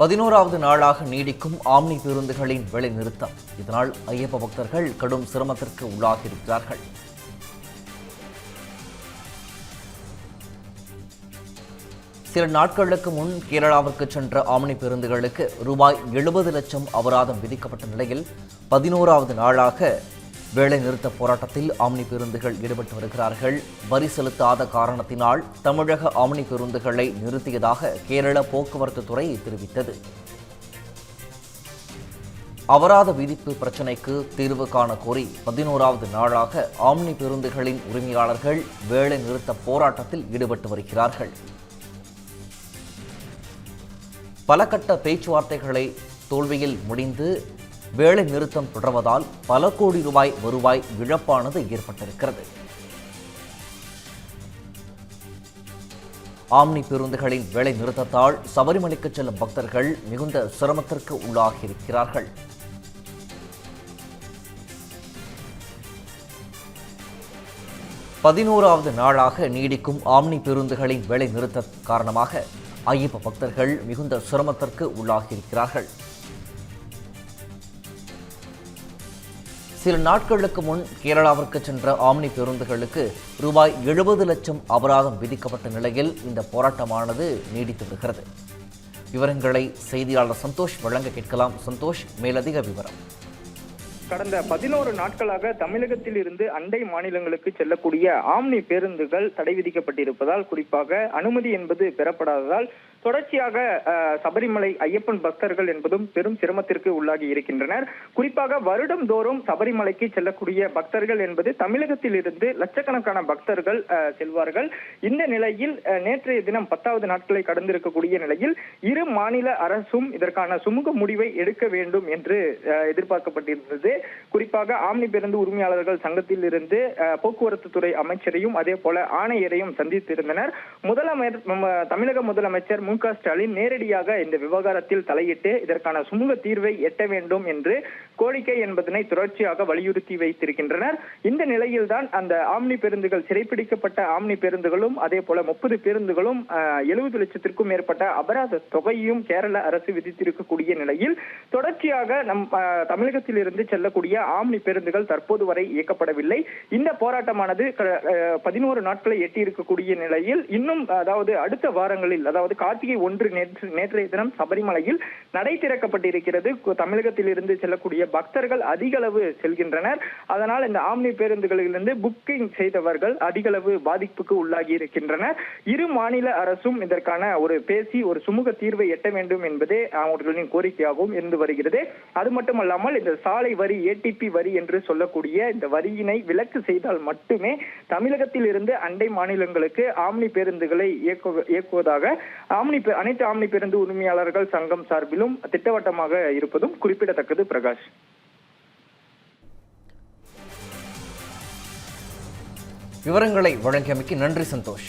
பதினோராவது நாளாக நீடிக்கும் ஆம்னி பேருந்துகளின் வேலை நிறுத்தம் இதனால் ஐயப்ப பக்தர்கள் கடும் சிரமத்திற்கு உள்ளாகியிருக்கிறார்கள். சில நாட்களுக்கு முன் கேரளாவிற்கு சென்ற ஆம்னி பேருந்துகளுக்கு ரூபாய் எழுபது லட்சம் அபராதம் விதிக்கப்பட்ட நிலையில் பதினோராவது நாளாக வேலை நிறுத்த போராட்டத்தில் ஆம்னி பேருந்துகள் ஈடுபட்டு வருகிறார்கள். வரி செலுத்தாத காரணத்தினால் தமிழக ஆம்னி பேருந்துகளை நிறுத்தியதாக கேரள போக்குவரத்து துறை தெரிவித்தது. அபராத விதிப்பு பிரச்சினைக்கு தீர்வு காண கோரி பதினோராவது நாளாக ஆம்னி பேருந்துகளின் உரிமையாளர்கள் வேலை நிறுத்த போராட்டத்தில் ஈடுபட்டு வருகிறார்கள். பல கட்ட பேச்சுவார்த்தைகளை தோல்வியில் முடிந்து வேலை நிறுத்தம் தொடர்வதால் பல கோடி ரூபாய் வருவாய் இழப்பானது ஏற்பட்டிருக்கிறது. ஆம்னி பேருந்துகளின் வேலை நிறுத்தத்தால் சபரிமலைக்கு செல்லும் பக்தர்கள் மிகுந்த சிரமத்திற்கு உள்ளாகியிருக்கிறார்கள். பதினோராவது நாளாக நீடிக்கும் ஆம்னி பேருந்துகளின் வேலை நிறுத்த காரணமாக ஐயப்ப பக்தர்கள் மிகுந்த சிரமத்திற்கு உள்ளாகியிருக்கிறார்கள். சில நாட்களுக்கு முன் கேரளாவிற்கு சென்ற ஆம்னி பேருந்துகளுக்கு ரூபாய் எழுபது லட்சம் அபராதம் விதிக்கப்பட்ட நிலையில் இந்த போராட்டமானது நீடித்து வருகிறது. விவரங்களை செய்தியாளர் சந்தோஷ் வழங்க கேட்கலாம். சந்தோஷ் மேலதிக விவரம். கடந்த பதினோரு நாட்களாக தமிழகத்தில் இருந்து அண்டை மாநிலங்களுக்கு செல்லக்கூடிய ஆம்னி பேருந்துகள் தடை விதிக்கப்பட்டிருப்பதால் குறிப்பாக அனுமதி என்பது பெறப்படாததால் தொடர்ச்சியாக சபரிமலை ஐயப்பன் பக்தர்கள் என்பதும் பெரும் சிரமத்திற்கு உள்ளாகி இருக்கின்றனர். குறிப்பாக வருடம் தோறும் சபரிமலைக்கு செல்லக்கூடிய பக்தர்கள் என்பது தமிழகத்தில் இருந்து லட்சக்கணக்கான பக்தர்கள் செல்வார்கள். இந்த நிலையில் நேற்றைய தினம் பத்தாவது நாட்களை கடந்திருக்கக்கூடிய நிலையில் இரு மாநில அரசும் இதற்கான சுமூக முடிவை எடுக்க வேண்டும் என்று அஹ், எதிர்பார்க்கப்பட்டிருந்தது. குறிப்பாக ஆம்னி பேருந்து உரிமையாளர்கள் சங்கத்தில் இருந்து அஹ், போக்குவரத்து துறை அமைச்சரையும் அதே போல ஆணையரையும் சந்தித்திருந்தனர். முதலமைச்சர் தமிழக முதலமைச்சர் மு. க ஸ்டாலின் நேரடியாக இந்த விவகாரத்தில் தலையிட்டு இதற்கான சுமூக தீர்வை எட்ட வேண்டும் என்று கோரிக்கை என்பதனை தொடர்ச்சியாக வலியுறுத்தி வைத்திருக்கின்றனர். இந்த நிலையில்தான் அந்த ஆம்னி பேருந்துகள் சிறைப்பிடிக்கப்பட்ட ஆம்னி பேருந்துகளும் அதே போல முப்பது பேருந்துகளும் எழுபது லட்சத்திற்கும் மேற்பட்ட அபராத தொகையும் கேரள அரசு விதித்திருக்கக்கூடிய நிலையில் தொடர்ச்சியாக நம் தமிழகத்தில் இருந்து செல்லக்கூடிய ஆம்னி பேருந்துகள் தற்போது வரை இயக்கப்படவில்லை. இந்த போராட்டமானது பதினோரு நாட்களை எட்டியிருக்கக்கூடிய நிலையில் இன்னும் அதாவது அடுத்த வாரங்களில் அதாவது கார்த்திகை ஒன்று நேற்று நேற்றைய தினம் சபரிமலையில் நடை திறக்கப்பட்டிருக்கிறது. கு- தமிழகத்தில் இருந்து செல்லக்கூடிய பக்தர்கள் அதிக அளவு செல்கின்றனர். அதனால் இந்த ஆம்னி பேருந்துகளிலிருந்து புக்கிங் செய்தவர்கள் அதிக அளவு பாதிப்புக்கு உள்ளாகி இருக்கின்றனர். இரு மாநில அரசும் இதற்கான ஒரு பேசி ஒரு சுமூக தீர்வை எட்ட வேண்டும் என்பதே அவர்களின் கோரிக்கையாகவும் இருந்து வருகிறது. அது மட்டுமல்லாமல் இந்த சாலை வரி ஏடிபி வரி என்று சொல்லக்கூடிய இந்த வரியினை விலக்கு செய்தால் மட்டுமே தமிழகத்தில் இருந்து அண்டை மாநிலங்களுக்கு ஆம்னி பேருந்துகளை இயக்குவதாக ஆம் ஆம்னி அனைத்து ஆம்னி பேருந்து உரிமையாளர்கள் சங்கம் சார்பிலும் திட்டவட்டமாக இருப்பதும் குறிப்பிடத்தக்கது பிரகாஷ். விவரங்களை வழங்கியமைக்கு நன்றி சந்தோஷ்.